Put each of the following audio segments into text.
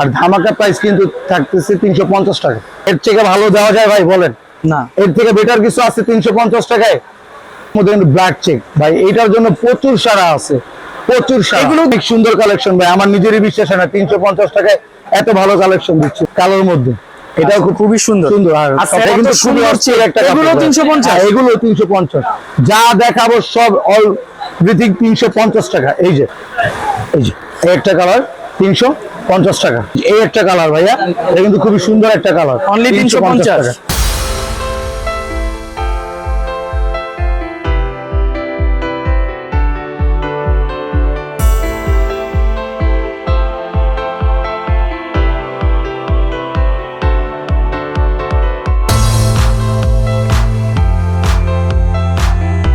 আর ধামাকা প্রাইস কিন্তু থাকতেছে তিনশো পঞ্চাশ টাকা এর থেকে ভালো দেওয়া যায় ভাই বলেন। না। এর থেকে বেটার কিছু আছে তিনশো পঞ্চাশ টাকায়? মধ্যে কিন্তু ব্ল্যাক চেক ভাই এইটার জন্য প্রচুর সারা আছে। প্রচুর সারা। এগুলো অনেক সুন্দর কালেকশন ভাই। আমার নিজেরই বিশ্বাস হয় না তিনশো পঞ্চাশ টাকায় এত ভালো কালেকশন দিচ্ছে। কালোর মধ্যে। এটাও খুবই সুন্দর। সুন্দর। আর আর এটা সেটা কিন্তু খুবই অস্থির একটা এগুলো 350? এগুলো তিনশো পঞ্চাশ। যা দেখাবো সব অল তিনশো পঞ্চাশ টাকা। এই যে এই যে একটা কালার তিনশো। পঞ্চাশ টাকা। এই একটা কালার ভাইয়া এটা কিন্তু খুবই সুন্দর একটা কালার। Only 350 টাকা।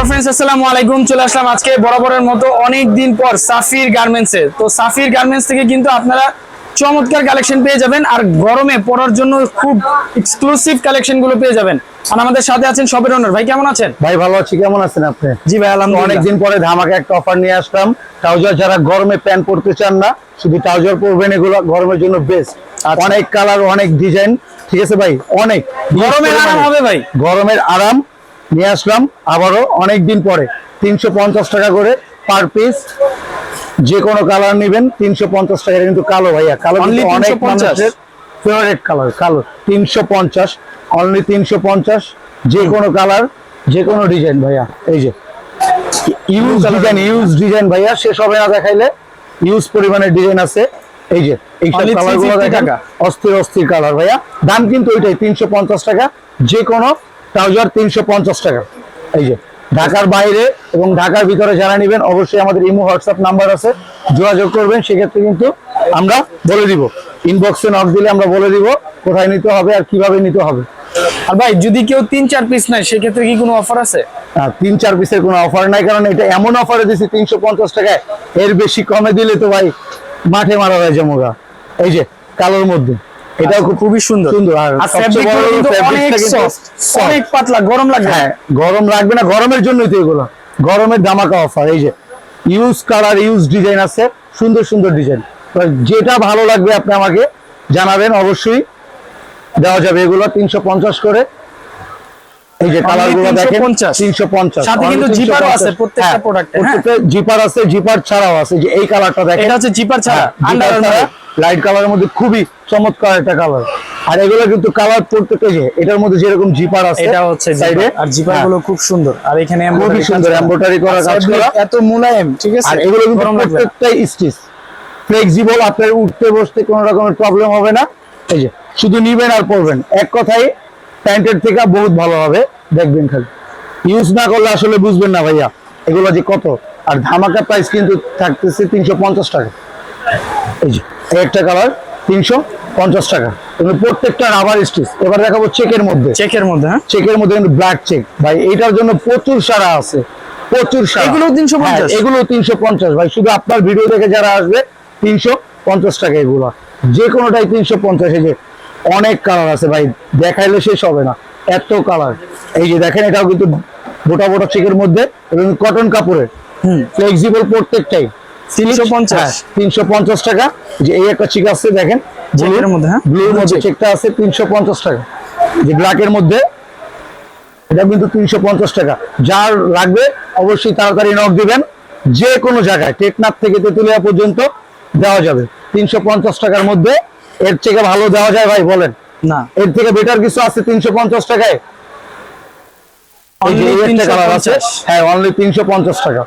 ফ্রেন্ডস আসসালামু আলাইকুম। চলে আসলাম আজকে বরাবরের মতো অনেক দিন পর সাফির গার্মেন্টস তো সাফির গার্মেন্টস থেকে কিন্তু আপনারা চমৎকার কালেকশন পেয়ে যাবেন আর গরমে পরার জন্য খুব এক্সক্লুসিভ কালেকশনগুলো পেয়ে যাবেন। আর আমাদের সাথে আছেন সবের ওনার ভাই কেমন আছেন? ভাই ভালো আছি। কেমন আছেন আপনি? জি ভাই আলহামদুলিল্লাহ। অনেকদিন পরে ধামাকে একটা অফার নিয়ে আসলাম। ট্রাউজার যারা গরমে প্যান্ট পরতে চান না শুধু ট্রাউজার পরবেন এগুলো গরমের জন্য বেস্ট আচ্ছা। অনেক কালার অনেক ডিজাইন ঠিক আছে ভাই? অনেক। গরমের আরাম হবে ভাই। গরমের আরাম নিয়ে আসলাম। আবারও অনেক দিন পরে। তিনশো পঞ্চাশ টাকা করে পার পিস যে কোনো কালার নেবেন তিনশো পঞ্চাশ টাকা কিন্তু কালো ভাইয়া। কালো অনেক মানুষের ফেভারিট কালার কালো। তিনশো পঞ্চাশ অনলি তিনশো পঞ্চাশ যে কোনো কালার যে কোনো ডিজাইন ভাইয়া। এই যে ইউজ ডিজাইন ইউজ ডিজাইন ভাইয়া শেষ হবে না দেখাইলে ইউজ পরিমাণের ডিজাইন আছে। এই যে এইসব Only কালারগুলো 350 দেখেন টাকা। অস্থির অস্থির কালার ভাইয়া। দাম কিন্তু ওইটাই তিনশো পঞ্চাশ টাকা যে কোনো ট্রাউজার তিনশো পঞ্চাশ টাকা। এই যে ঢাকার বাইরে এবং ঢাকার ভিতরে যারা নেবেন অবশ্যই আমাদের ইমো হোয়াটসঅ্যাপ নাম্বার আছে যোগাযোগ করবেন। সেক্ষেত্রে কিন্তু আমরা বলে দিব। ইনবক্সে নক দিলে আমরা বলে দিব কোথায় নিতে হবে আর কীভাবে নিতে হবে। আর ভাই যদি কেউ তিন চার পিস নেয় সেক্ষেত্রে কি কোনো অফার আছে? তিন চার পিসের কোনো অফার নাই কারণ এটা এমন অফারে দিছি তিনশো পঞ্চাশ টাকায়। এর বেশি কমে দিলে তো ভাই মাঠে মারা হয়ে যাব গা। এই যে কালোর মধ্যে। এটাও খুবই সুন্দর। সুন্দর আর সবচেয়ে বড় কিন্তু। অনেক পাতলা গরম লাগবে হ্যাঁ গরম লাগবে না গরমের জন্যই তো এগুলো। গরমের ধামাকা অফার এই যে ইউজ কালার ইউজ ডিজাইন আছে সুন্দর সুন্দর ডিজাইন যেটা ভালো লাগবে আপনি আমাকে জানাবেন অবশ্যই দেওয়া যাবে এগুলো তিনশো পঞ্চাশ করে। এই যে কালারগুলো দেখেন 350 সাথে কিন্তু জিপারও আছে প্রত্যেকটা product এ, হ্যাঁ। জিপার আছে জিপার ছাড়াও আছে। যে এই কালারটা দেখেন এটা হচ্ছে জিপার ছাড়া হ্যাঁ, লাইট কালারের মধ্যে খুবই চমৎকার একটা কালার আর এগুলো কিন্তু কালার প্রত্যেকটা যে এটার মধ্যে যেরকম জিপার আছে এটা হচ্ছে সাইডে আর জিপারগুলো খুব সুন্দর। আর এখানে হ্যাঁ। খুবই সুন্দর। এমব্রয়ডারি করা। কাজ করা। এত মুলায়েম ঠিক আছে? আর এগুলো কিন্তু। প্রত্যেকটাই স্টিচ ফ্লেক্সিবল আপনার উঠতে বসতে কোনো রকমের প্রবলেম হবে না। এই যে শুধু নিবেন আর পরবেন। এক কথাই প্যান্টের থেকে বহুত ভালো হবে দেখবেন খালি। ইউজ না করলে আসলে বুঝবেন না ভাইয়া এগুলো যে কত। আর ধামাকা প্রাইস কিন্তু থাকতেছে তিনশো পঞ্চাশ টাকা। এই যে একটা কালার তিনশো পঞ্চাশ টাকা। কিন্তু প্রত্যেকটা রাবার স্টিচ এবার দেখাবো চেকের মধ্যে। চেকের মধ্যে হ্যাঁ? চেকের মধ্যে কিন্তু ব্ল্যাক চেক ভাই এইটার জন্য প্রচুর সারা আছে। প্রচুর সারা। এগুলোও 350? হ্যাঁ, এগুলো তিনশো পঞ্চাশ। ভাই শুধু আপনার ভিডিও দেখে যারা আসবে তিনশো পঞ্চাশ টাকা এগুলো। যে কোনোটাই তিনশো পঞ্চাশ এই যে অনেক কালার আছে ভাই। দেখাইলে শেষ হবে না। এত কালার এই যে দেখেন এটাও কিন্তু মোটা মোটা চেকের মধ্যে এবং কটন কাপড়ের। হুম। ফ্লেক্সিবল প্রত্যেকটাই। 350 তিনশো পঞ্চাশ টাকা। যে এই একটা চিক আছে দেখেন। মধ্যে হ্যাঁ? ব্লুর মধ্যে চেকটা আছে তিনশো পঞ্চাশ টাকা। যে ব্ল্যাকের মধ্যে এটা কিন্তু তিনশো পঞ্চাশ টাকা। যার লাগবে অবশ্যই তাড়াতাড়ি নক দিবেন। যে কোনো জায়গায় টেকনাফ থেকে তেতুলিয়া পর্যন্ত দেওয়া যাবে। তিনশো পঞ্চাশ টাকার মধ্যে এর থেকে ভালো দেওয়া যায় ভাই বলেন। না। এর থেকে বেটার কিছু আছে তিনশো পঞ্চাশ টাকায়? কালার আছে। হ্যাঁ অনলি তিনশো পঞ্চাশ টাকা।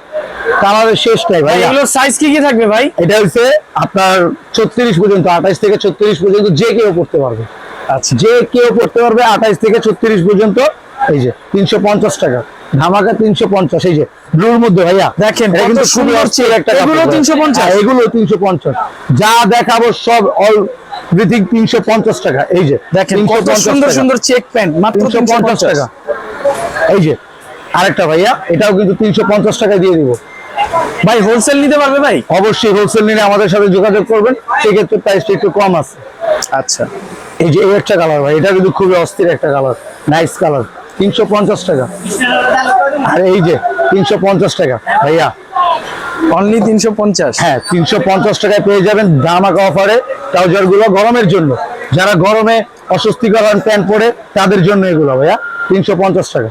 কালারের শেষ ভাই এগুলো সাইজ কি কি থাকবে ভাই? এটা হচ্ছে আপনার ছত্রিশ পর্যন্ত আঠাইশ থেকে ছত্রিশ পর্যন্ত যে কেউ পড়তে পারবে। আচ্ছা। যে কেউ পড়তে পারবে আঠাইশ থেকে ছত্রিশ পর্যন্ত এই যে তিনশো পঞ্চাশ টাকা। ধামাকা তিনশো পঞ্চাশ এই যে ব্লুর মধ্যে ভাইয়া। দেখেন, এটা কত কিন্তু খুবই একটা এগুলো ভাই। 350? হ্যাঁ, এগুলো তিনশো পঞ্চাশ। যা দেখাবো সব অল তিনশো পঞ্চাশ টাকা এই যে দেখেন কত সুন্দর সুন্দর চেক প্যান্ট মাত্র পঞ্চাশ 350 টাকা এই যে আরেকটা ভাইয়া এটাও কিন্তু তিনশো পঞ্চাশ টাকা দিয়ে দিব। ভাই হোলসেল নিতে পারবে ভাই? অবশ্যই হোলসেল নিলে আমাদের সাথে যোগাযোগ করবেন সেক্ষেত্রে প্রাইসটা একটু কম আছে। আচ্ছা। এই যে এই একটা কালার ভাই এটা কিন্তু খুবই অস্থির একটা কালার নাইস কালার তিনশো পঞ্চাশ টাকা। আর এই যে তিনশো পঞ্চাশ টাকা ভাইয়া অনলি তিনশো পঞ্চাশ। হ্যাঁ তিনশো পঞ্চাশ টাকায় পেয়ে যাবেন ধামাকা অফারে ট্রাউজারগুলো গরমের জন্য। যারা গরমে অস্বস্তিকর হন প্যান্ট পরে তাদের জন্য এগুলো ভাইয়া তিনশো পঞ্চাশ টাকা।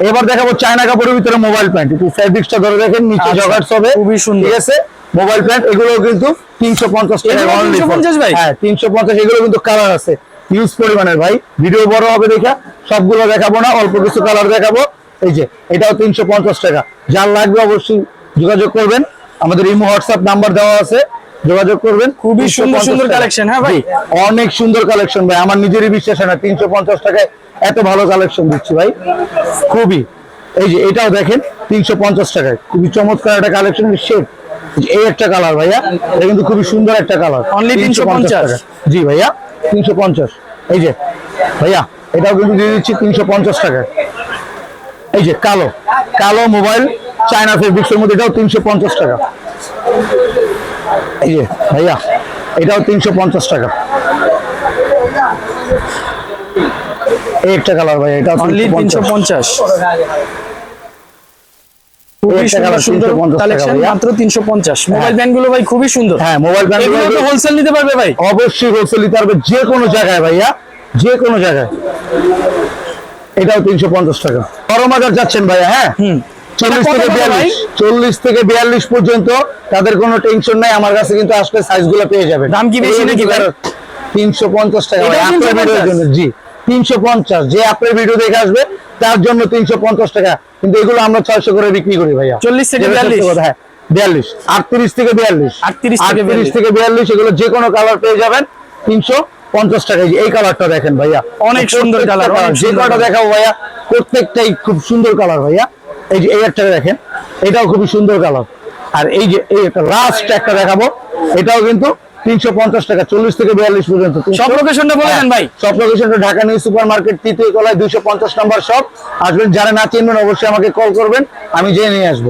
এবার দেখাবো চায়না কাপড়ের ভিতরে মোবাইল প্যান্ট। একটু ফ্যাব্রিক্সটা ধরে দেখেন নিচে আচ্ছা, জগার্স হবে। খুবই সুন্দর। ঠিক আছে? মোবাইল প্যান্ট এগুলো কিন্তু তিনশো পঞ্চাশ টাকা এগুলো only for- 350 ভাই? হ্যাঁ তিনশো পঞ্চাশ এগুলো কিন্তু কালার আছে। ইউজ পরিমাণের ভাই। ভিডিও বড় হবে দেখা সবগুলো দেখাবো না অল্প কিছু কালার দেখাবো। এই যে এটাও তিনশো পঞ্চাশ টাকা। যার লাগবে অবশ্যই যোগাযোগ করবেন। আমাদের ইমো হোয়াটসঅ্যাপ নাম্বার দেওয়া আছে যোগাযোগ করবেন। খুবই সুন্দর সুন্দর কালেকশন হ্যাঁ ভাই? অনেক সুন্দর কালেকশন ভাই। আমার নিজেরই বিশ্বাস হয় না তিনশো পঞ্চাশ টাকায় এত ভালো কালেকশন দিচ্ছি ভাই। খুবই। এই যে এটাও দেখেন তিনশো পঞ্চাশ টাকায়। খুবই চমৎকার একটা কালেকশন শেড এই একটা কালার ভাইয়া এটা কিন্তু খুবই সুন্দর একটা কালার Only 350 টাকা জি ভাইয়া তিনশো পঞ্চাশ। এই যে ভাইয়া এটাও কিন্তু দিয়ে দিচ্ছি তিনশো পঞ্চাশ টাকায়। এই যে কালো। কালো মোবাইল চায়না ফেব্রিক্সের মধ্যে এটাও তিনশো পঞ্চাশ টাকা। এই যে ভাইয়া এটাও তিনশো পঞ্চাশ টাকা। এই একটা কালার ভাই এটাও তিনশো পঞ্চাশ। এই খুবই একটা সুন্দর কালার সুন্দর 350 টাকা কালেকশন ভাইয়া। মাত্র তিনশো পঞ্চাশ। মোবাইল ব্যান্ড ভাই খুবই সুন্দর। হ্যাঁ মোবাইল ব্যান্ড হোলসেল নিতে পারবে ভাই। অবশ্যই হোলসেল নিতে পারবে যে কোনো জায়গায় ভাইয়া যে কোনো জায়গায়। এটাও তিনশো পঞ্চাশ টাকা। গরম বাজার যাচ্ছেন ভাইয়া হ্যাঁ? হুম। চল্লিশ থেকে? বিয়াল্লিশ। চল্লিশ থেকে বিয়াল্লিশ পর্যন্ত তাদের কোনো টেনশন নাই। আমার কাছে কিন্তু আসলে সাইজগুলো পেয়ে যাবেন। দাম কি বেশি নাকি তিনশো পঞ্চাশ টাকা এটাও ভাই, আপনার 350? ভিডিওর জন্য। জি তিনশো পঞ্চাশ। যে আপনার ভিডিও দেখে আসবে তার জন্য তিনশো পঞ্চাশ টাকা। কিন্তু এগুলো আমরা ছয়শো করে বিক্রি করি ভাইয়া। 40 থেকে যেটা সত্যি 42? কথা, হ্যাঁ বিয়াল্লিশ। আটত্রিশ থেকে বিয়াল্লিশ। 38 আটত্রিশ থেকে বিয়াল্লিশ এগুলো যে কোনো কালার পেয়ে যাবেন। তিনশো পঞ্চাশ টাকা। এই কালারটা দেখেন ভাইয়া। অনেক সুন্দর অনেক যে কটা। দেখাবো ভাইয়া প্রত্যেকটাই খুব সুন্দর কালার ভাইয়া। এই যে এই একটা দেখেন এটাও খুবই সুন্দর কালার। আর এই যে এই একটা লাস্ট একটা দেখাবো এটাও কিন্তু তিনশো পঞ্চাশ টাকা চল্লিশ থেকে বিয়াল্লিশ পর্যন্ত সব লোকেশনটা ভাই। সব লোকেশনটা ঢাকা নিউ সুপার মার্কেট তৃতীয় কলায় দুইশো পঞ্চাশ নম্বর সব আসবেন যারা না চিনবেন অবশ্যই আমাকে কল করবেন আমি যেয়ে নিয়ে আসব।